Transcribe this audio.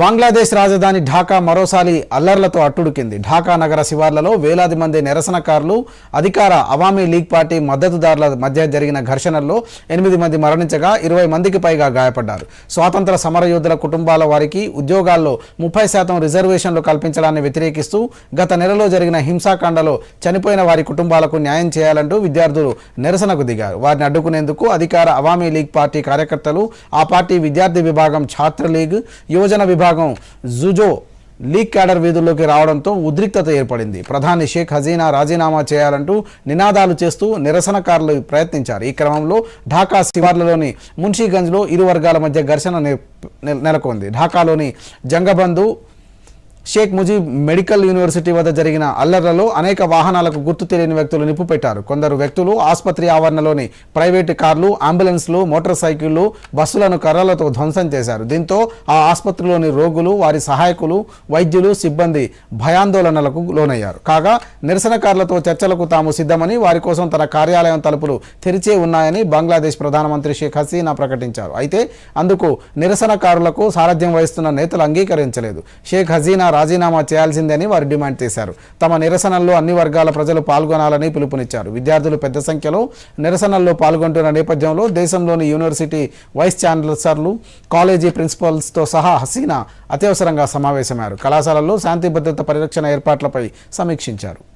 బంగ్లాదేశ్ రాజధాని ఢాకా మరోసారి అల్లర్లతో అట్టుడికింది. ఢాకా నగర శివార్లలో వేలాది మంది నిరసనకారులు అధికార అవామీ లీగ్ పార్టీ మద్దతుదారుల మధ్య జరిగిన ఘర్షణల్లో ఎనిమిది మంది మరణించగా ఇరవై మందికి పైగా గాయపడ్డారు. స్వాతంత్ర సమరయోధుల కుటుంబాల వారికి ఉద్యోగాల్లో ముప్పై శాతం రిజర్వేషన్లు కల్పించడాన్ని వ్యతిరేకిస్తూ గత నెలలో జరిగిన హింసాకాండలో చనిపోయిన వారి కుటుంబాలకు న్యాయం చేయాలంటూ విద్యార్థులు నిరసనకు దిగారు. వారిని అడ్డుకునేందుకు అధికార అవామీ లీగ్ పార్టీ కార్యకర్తలు ఆ పార్టీ విద్యార్థి విభాగం ఛాత్ర లీగ్ యువజన విభాగం జుజో లీగ్ క్యాడర్ వీధుల్లోకి రావడంతో ఉద్రిక్తత ఏర్పడింది. ప్రధాని షేక్ హజీనా రాజీనామా చేయాలంటూ నినాదాలు చేస్తూ నిరసనకారులు ప్రయత్నించారు. ఈ క్రమంలో ఢాకా శివార్లలోని మున్షీగంజ్లో ఇరు వర్గాల మధ్య ఘర్షణ నె- నె- నెలకొంది. ఢాకాలోని జంగబంధు షేక్ ముజీబ్ మెడికల్ యూనివర్సిటీ వద్ద జరిగిన అల్లర్లలో అనేక వాహనాలకు గుర్తు తెలియని వ్యక్తులు నిప్పు పెట్టారు. కొందరు వ్యక్తులు ఆసుపత్రి ఆవరణలోని ప్రైవేటు కార్లు అంబులెన్స్లు మోటార్ సైకిళ్ళు బస్సులను కర్రలతో ధ్వంసం చేశారు. దీంతో ఆ ఆసుపత్రిలోని రోగులు వారి సహాయకులు వైద్యులు సిబ్బంది భయాందోళనలకు లోనయ్యారు. కాగా నిరసనకారులతో చర్చలకు తాము సిద్ధమని వారి కోసం తన కార్యాలయం తలుపులు తెరిచే ఉన్నాయని బంగ్లాదేశ్ ప్రధానమంత్రి షేక్ హసీనా ప్రకటించారు. అయితే అందుకు నిరసనకారులకు సారథ్యం వహిస్తున్న నేతలు అంగీకరించలేదు. షేక్ హసీనా రాజీనామా చేయాల్సిందని వారు డిమాండ్ చేశారు. తమ నిరసనల్లో అన్ని వర్గాల ప్రజలు పాల్గొనాలని పిలుపునిచ్చారు. విద్యార్థులు పెద్ద సంఖ్యలో నిరసనల్లో పాల్గొంటున్న నేపథ్యంలో దేశంలోని యూనివర్సిటీ వైస్ ఛాన్సలర్లు కాలేజీ ప్రిన్సిపల్స్తో సహా హసీనా అత్యవసరంగా సమావేశమయ్యారు. కళాశాలల్లో శాంతి భద్రత పరిరక్షణ ఏర్పాట్లపై సమీక్షించారు.